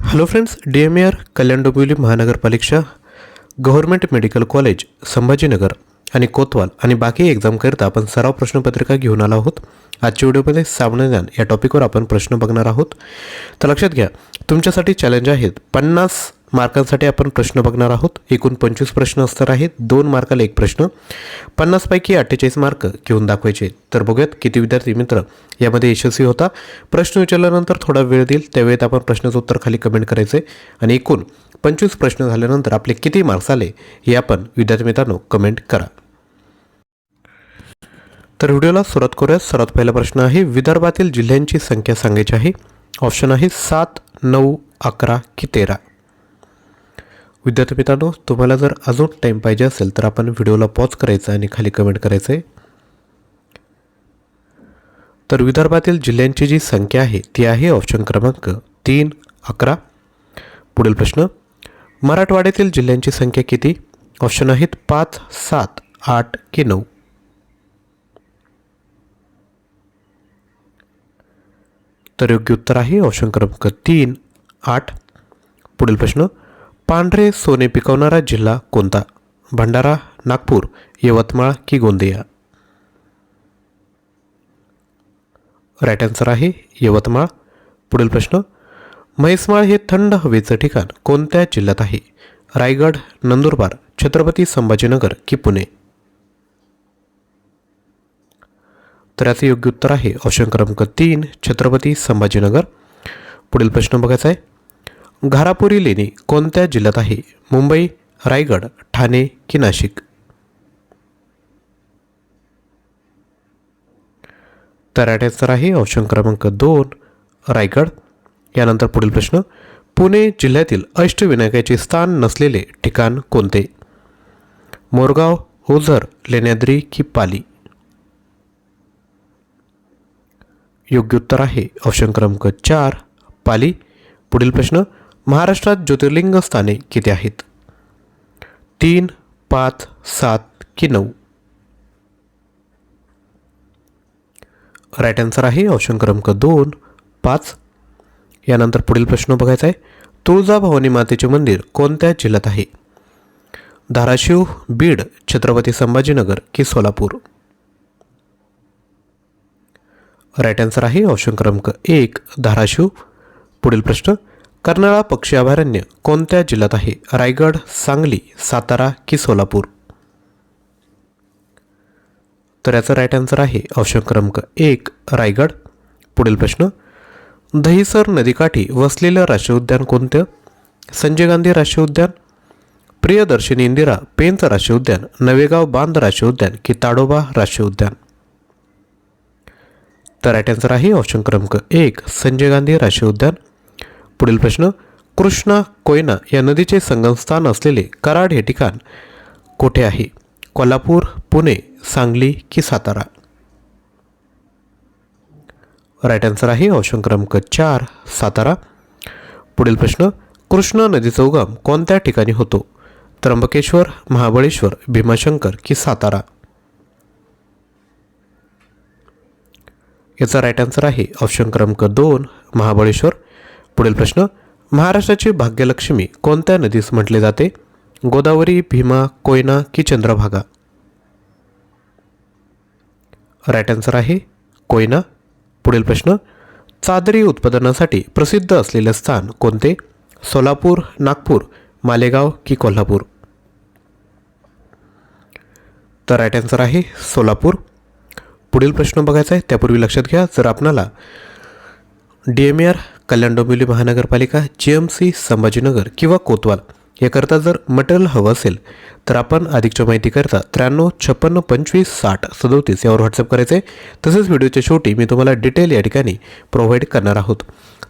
Hello friends D M A R Kalyan Dombivli महानगरपालिका government medical college Sambhajinagar आणि कोतवाल आणि बाकी एक्झामकरिता आपण सराव प्रश्नपत्रिका घेऊन आलो आहोत. आजच्या व्हिडिओमध्ये सामान्य या टॉपिकवर आपण प्रश्न बघणार आहोत. तर लक्षात घ्या तुमच्यासाठी चॅलेंज आहेत पन्नास मार्कांसाठी आपण प्रश्न बघणार आहोत. एकूण पंचवीस प्रश्न असणार आहेत. दोन मार्काला एक प्रश्न. पन्नासपैकी अठ्ठेचाळीस मार्क घेऊन दाखवायचे. तर बघूयात किती विद्यार्थी मित्र यामध्ये यशस्वी होता. प्रश्न विचारल्यानंतर थोडा वेळ देईल. त्यावेळेत आपण प्रश्नाचं उत्तर खाली कमेंट करायचे आणि एकूण पंचवीस प्रश्न झाल्यानंतर आपले किती मार्क्स आले हे आपण विद्यार्थी मित्रांनो कमेंट करा. तर व्हिडिओला सुरुवात करूया सर्वात पहिला प्रश्न आहे विदर्भातील जिल्ह्यांची संख्या सांगायची आहे. ऑप्शन आहे सात नऊ अकरा की तेरा. विद्यार्थी मित्रांनो तुम्हाला जर अजून टाईम पाहिजे असेल तर आपण व्हिडिओला पॉज करायचा आणि खाली कमेंट करायचं आहे तर विदर्भातील जिल्ह्यांची जी संख्या आहे ती आहे ऑप्शन क्रमांक तीन अकरा. पुढील प्रश्न मराठवाड्यातील जिल्ह्यांची संख्या किती? ऑप्शन आहेत पाच सात आठ की नऊ. तर योग्य उत्तर आहे ऑप्शन क्रमांक तीन आठ. पुढील प्रश्न पांढरे सोने पिकवणारा जिल्हा कोणता? भंडारा नागपूर यवतमाळ की गोंदिया? राईट आन्सर आहे यवतमाळ. पुढील प्रश्न म्हैसमाळ हे थंड हवेचं ठिकाण कोणत्या जिल्ह्यात आहे? रायगड नंदुरबार छत्रपती संभाजीनगर की पुणे? तर याचं योग्य उत्तर आहे ऑप्शन क्रमांक तीन छत्रपती संभाजीनगर. पुढील प्रश्न बघायचा आहे. घारापुरी लेणी कोणत्या जिल्ह्यात आहे? मुंबई रायगड ठाणे की नाशिक? तर आहे ऑप्शन क्रमांक दोन रायगड. यानंतर पुढील प्रश्न पुणे जिल्ह्यातील अष्टविनायकाचे स्थान नसलेले ठिकाण कोणते? मोरगाव ओझर लेण्याद्री की पाली? योग्य उत्तर आहे ऑप्शन क्रमांक चार पाली. पुढील प्रश्न महाराष्ट्रात ज्योतिर्लिंग स्थाने किती आहेत? तीन पाच सात की नऊ? राईट आन्सर आहे ऑप्शन क्रमांक दोन पाच. यानंतर पुढील प्रश्न बघायचा आहे. तुळजाभवानी मातेचे मंदिर कोणत्या जिल्ह्यात आहे? धाराशिव बीड छत्रपती संभाजीनगर की सोलापूर? राईट आन्सर आहे ऑप्शन क्रमांक एक धाराशिव. पुढील प्रश्न कर्नाळा पक्षी अभयारण्य कोणत्या जिल्ह्यात आहे? रायगड सांगली सातारा की सोलापूर? तर याचा राईट आन्सर आहे ऑप्शन क्रमांक एक रायगड. पुढील प्रश्न दहिसर नदीकाठी वसलेलं राष्ट्रीय उद्यान कोणतं? संजय गांधी राष्ट्रीय उद्यान प्रियदर्शनी इंदिरा पेंच राष्ट्रीय उद्यान नवेगाव बांध राष्ट्रीय उद्यान की ताडोबा राष्ट्रीय उद्यान? तर राईट आन्सर आहे ऑप्शन क्रमांक एक संजय गांधी राष्ट्रीय उद्यान. पुढील प्रश्न कृष्णा कोयना या नदीचे संगमस्थान असलेले कराड हे ठिकाण कोठे आहे? कोल्हापूर पुणे सांगली की सातारा? राईट आन्सर आहे ऑप्शन क्रमांक चार सातारा. पुढील प्रश्न कृष्णा नदीचा उगम कोणत्या ठिकाणी होतो? त्र्यंबकेश्वर महाबळेश्वर भीमाशंकर की सातारा? याचा राईट आन्सर आहे ऑप्शन क्रमांक दोन महाबळेश्वर. पुढील प्रश्न महाराष्ट्राची भाग्यलक्ष्मी कोणत्या नदीस म्हटले जाते? गोदावरी भीमा कोयना की चंद्रभागा? राईट आन्सर आहे कोयना. पुढील प्रश्न चादरी उत्पादनासाठी प्रसिद्ध असलेले स्थान कोणते? सोलापूर नागपूर मालेगाव की कोल्हापूर? तर राईट आन्सर आहे सोलापूर. पुढील प्रश्न बघायचा आहे त्यापूर्वी लक्षात घ्या. जर आपणाला D M R Kalyan Dombivli महानगरपालिका जी एम सी संभाजीनगर किंवा कोतवाल याकरता जर मटेरियल हवं असेल तर आपण अधिकच्या माहितीकरता त्र्याण्णव छप्पन्न पंचवीस साठ सदोतीस यावर व्हॉट्सअप करायचे. आहे तसेच व्हिडिओच्या शेवटी मी तुम्हाला डिटेल या ठिकाणी प्रोव्हाइड करणार आहोत.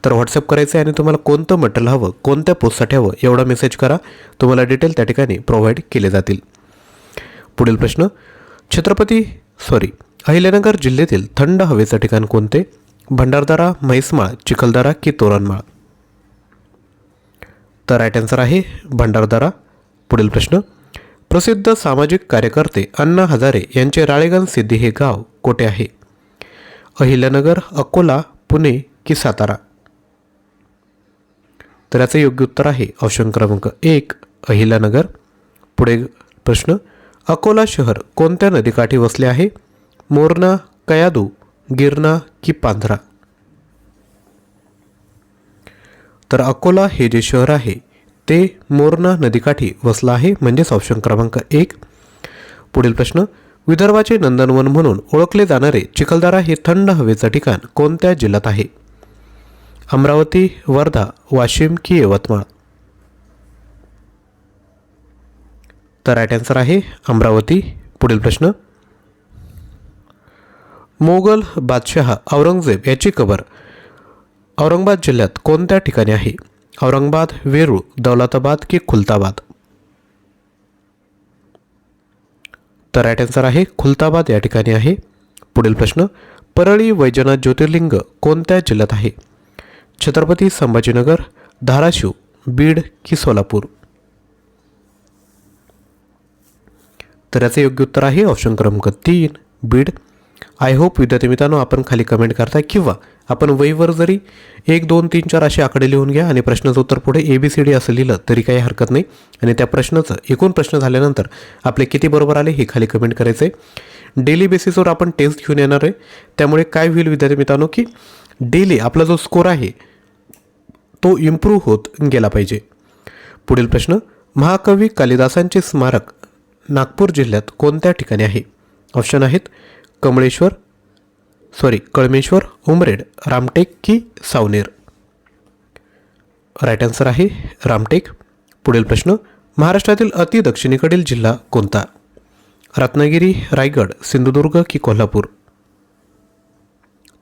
तर व्हॉट्सअप करायचं आहे आणि तुम्हाला कोणतं मटेरियल हवं कोणत्या पोस्टसाठी हवं एवढा मेसेज करा. तुम्हाला डिटेल त्या ठिकाणी प्रोव्हाइड केले जातील. पुढील प्रश्न छत्रपती सॉरी अहिल्यानगर जिल्ह्यातील थंड हवेचं ठिकाण कोणते? भंडारदारा म्हैसमाळ चिखलदरा की तोरणमाळ? तर राईट आन्सर आहे भंडारदारा. पुढील प्रश्न. प्रसिद्ध सामाजिक कार्यकर्ते अण्णा हजारे यांचे राळेगण सिद्धी हे गाव कोठे आहे? अहिल्यानगर अकोला पुणे की सातारा? तर याचं योग्य उत्तर आहे ऑप्शन क्रमांक एक अहिल्यानगर. पुढे प्रश्न. अकोला शहर कोणत्या नदीकाठी वसले आहे? मोरणा कयादू गिरणा की पांधरा तर अकोला हे जे शहर आहे ते मोरणा नदीकाठी वसलं आहे म्हणजेच ऑप्शन क्रमांक एक. पुढील प्रश्न विदर्भाचे नंदनवन म्हणून ओळखले जाणारे चिखलदरा हे थंड हवेचं ठिकाण कोणत्या जिल्ह्यात आहे? अमरावती वर्धा वाशिम की यवतमाळ? तर राईट आन्सर आहे अमरावती. पुढील प्रश्न मोगल बादशहा औरंगजेब याची कबर. औरंगाबाद जिल्ह्यात कोणत्या ठिकाणी आहे? औरंगाबाद वेरूळ दौलताबाद की खुलताबाद? तर राईट आन्सर आहे खुलताबाद या ठिकाणी आहे. पुढील प्रश्न परळी वैजनाथ ज्योतिर्लिंग कोणत्या जिल्ह्यात आहे? छत्रपती संभाजीनगर धाराशिव बीड की सोलापूर? तर याचं योग्य उत्तर आहे ऑप्शन क्रमांक तीन बीड. आय होप विद्यार्थी मित्रांनो आपण खाली कमेंट करता किंवा आपण वहीवर जरी एक दोन तीन चार असे आकडे लिहून घ्या आणि प्रश्नाचं उत्तर पुढे ए बी सी डी असं लिहिलं तरी काही हरकत नाही. आणि त्या प्रश्नाचं एकूण प्रश्न झाल्यानंतर आपले किती बरोबर आले हे खाली कमेंट करायचं. आहे डेली बेसिसवर आपण टेस्ट घेऊन येणार आहे. त्यामुळे काय होईल विद्यार्थी मित्रांनो की डेली आपला जो स्कोर आहे तो इम्प्रूव्ह होत गेला पाहिजे. पुढील प्रश्न महाकवी कालिदासांचे स्मारक नागपूर जिल्ह्यात कोणत्या ठिकाणी आहे? ऑप्शन आहेत कमळेश्वर सॉरी कळमेश्वर उमरेड रामटेक की सावनेर? राईट आन्सर आहे रामटेक. पुढील प्रश्न महाराष्ट्रातील अति दक्षिणेकडील जिल्हा कोणता? रत्नागिरी रायगड सिंधुदुर्ग की कोल्हापूर?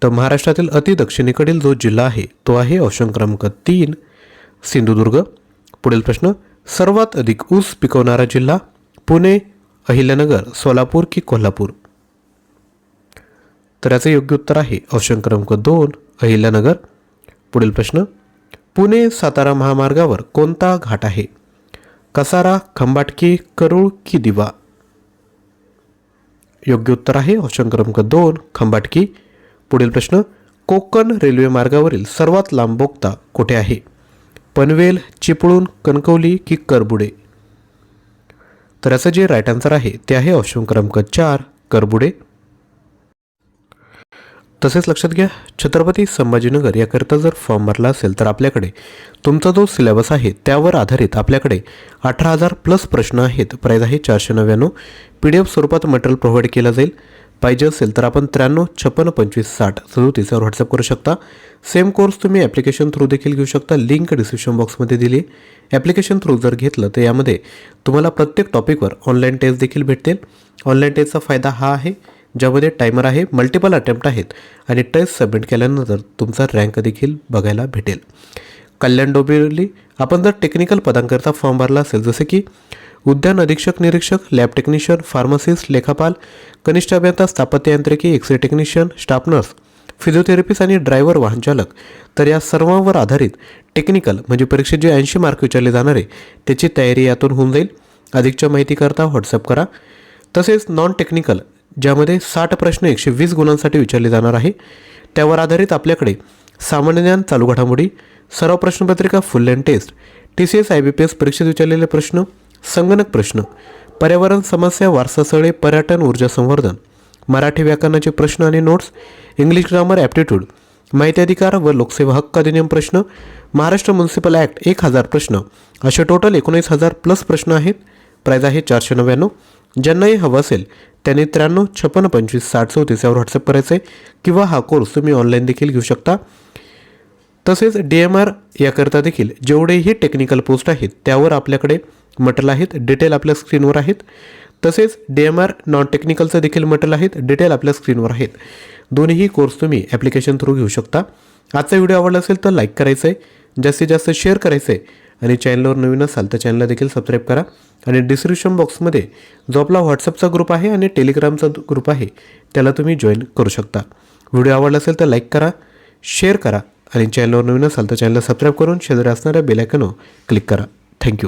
तर महाराष्ट्रातील अति दक्षिणेकडील जो जिल्हा आहे तो आहे ऑप्शन क्रमांक तीन सिंधुदुर्ग. पुढील प्रश्न सर्वात अधिक ऊस पिकवणारा जिल्हा पुणे अहिल्यानगर सोलापूर की कोल्हापूर? तर याचं योग्य उत्तर आहे. ऑप्शन क्रमांक दोन अहिल्यानगर. पुढील प्रश्न. पुणे सातारा महामार्गावर कोणता घाट आहे? कसारा खंबाटकी करूळ की दिवा? योग्य उत्तर आहे. ऑप्शन क्रमांक दोन खंबाटकी. पुढील प्रश्न. कोकण रेल्वे मार्गावरील सर्वात लांब बोगदा कुठे आहे? पनवेल चिपळूण कणकवली की करबुडे? तर याचं जे राईट आन्सर आहे ते आहे ऑप्शन क्रमांक चार करबुडे. तसेच लक्षात घ्या छत्रपती संभाजीनगर याकरिता जर फॉर्म भरला असेल तर आपल्याकडे तुमचा जो सिलेबस आहे त्यावर आधारित आपल्याकडे अठरा हजार प्लस प्रश्न आहेत. प्राईज आहे चारशे नव्याण्णव. पी डी एफ स्वरूपात मटेरियल प्रोव्हाइड केलं जाईल. पाहिजे असेल तर आपण त्र्याण्णव छप्पन्न पंचवीस साठ सदोतीसवर व्हॉट्सअप करू शकता. सेम कोर्स तुम्ही ॲप्लिकेशन थ्रू देखील घेऊ शकता. लिंक डिस्क्रिप्शन बॉक्समध्ये दिली ॲप्लिकेशन थ्रू जर घेतलं तर यामध्ये तुम्हाला प्रत्येक टॉपिकवर ऑनलाईन टेस्ट देखील भेटतील. ऑनलाईन टेस्टचा फायदा हा आहे ज्यामध्ये टायमर आहे मल्टिपल अटेम्प्ट आहेत आणि टेस्ट सबमिट केल्यानंतर तुमचा रँक देखील बघायला भेटेल. कल्याण डोंबिवली आपण जर टेक्निकल पदांकरता फॉर्म भरला असेल जसे की उद्यान अधीक्षक निरीक्षक लॅब टेक्निशियन फार्मसिस्ट लेखापाल कनिष्ठ अभियंता स्थापत्य यांत्रिकी x-ray technician staff nurse physiotherapist आणि ड्रायव्हर वाहन चालक तर या सर्वांवर आधारित टेक्निकल म्हणजे परीक्षेत जे ऐंशी मार्क विचारले जाणारे त्याची तयारी यातून होऊन जाईल. अधिकच्या माहितीकरता व्हॉट्सअप करा. तसेच नॉन टेक्निकल ज्यामध्ये साठ प्रश्न एकशे वीस गुणांसाठी विचारले जाणार आहे. त्यावर आधारित आपल्याकडे सामान्य ज्ञान चालू घडामोडी सराव प्रश्नपत्रिका full and test T C S I B P S परीक्षेत विचारलेले प्रश्न संगणक प्रश्न पर्यावरण समस्या वारसास्थळे पर्यटन ऊर्जा संवर्धन मराठी व्याकरणाचे प्रश्न आणि नोट्स इंग्लिश ग्रामर ॲप्टिट्यूड माहिती अधिकार व लोकसेवा हक्क अधिनियम प्रश्न महाराष्ट्र म्युन्सिपल ॲक्ट एक हजार प्रश्न असे टोटल एकोणीस हजार प्लस प्रश्न आहेत. प्राईज आहे चारशे नव्याण्णव. ज्यांनाही हवं असेल त्यांनी त्र्याण्णव छप्पन्न पंचवीस साठ चौतीस यावर व्हॉट्सअप करायचं आहे. किंवा हा कोर्स तुम्ही ऑनलाईन देखील घेऊ शकता. तसेच डी एम आर याकरता देखील जेवढेही टेक्निकल पोस्ट आहेत त्यावर आपल्याकडे मटेरियल आहेत डिटेल आपल्या स्क्रीनवर आहेत. तसेच डी एम आर नॉन टेक्निकलचं देखील मटेरियल आहेत डिटेल आपल्या स्क्रीनवर आहेत. दोन्हीही कोर्स तुम्ही ॲप्लिकेशन थ्रू घेऊ शकता. आजचा व्हिडिओ आवडला असेल तर लाईक करायचं आहे जास्तीत जास्त शेअर करायचं आहे आणि चॅनलवर नवीन असाल तर चॅनलला देखील सबस्क्राईब करा. आणि डिस्क्रिप्शन बॉक्समध्ये जो आपला व्हॉट्सअपचा ग्रुप आहे आणि टेलिग्रामचा ग्रुप आहे त्याला तुम्ही जॉईन करू शकता. व्हिडिओ आवडला असेल तर लाईक करा शेअर करा आणि चॅनलवर नवीन असाल तर चॅनलला सबस्क्राईब करून शेजारी असणाऱ्या बेलायकनवर क्लिक करा. थँक्यू